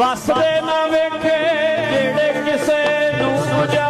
वसते ना वेखे जेड़े किसे नू जा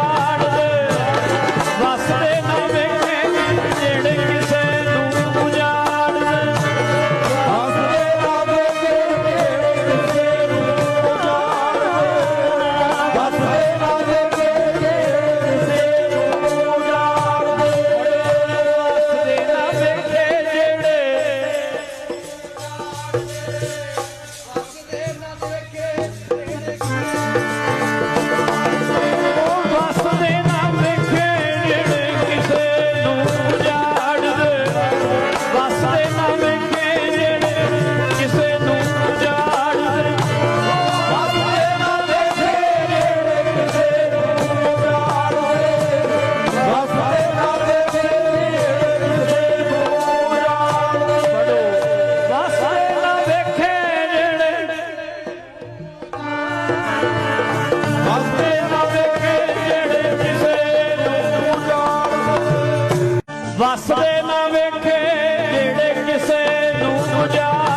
ਵਸਦੇ ਨਾ ਵੇਖੇ ਜਿਹੜੇ ਕਿਸੇ ਨੂੰ ਗੁਜ਼ਾਰ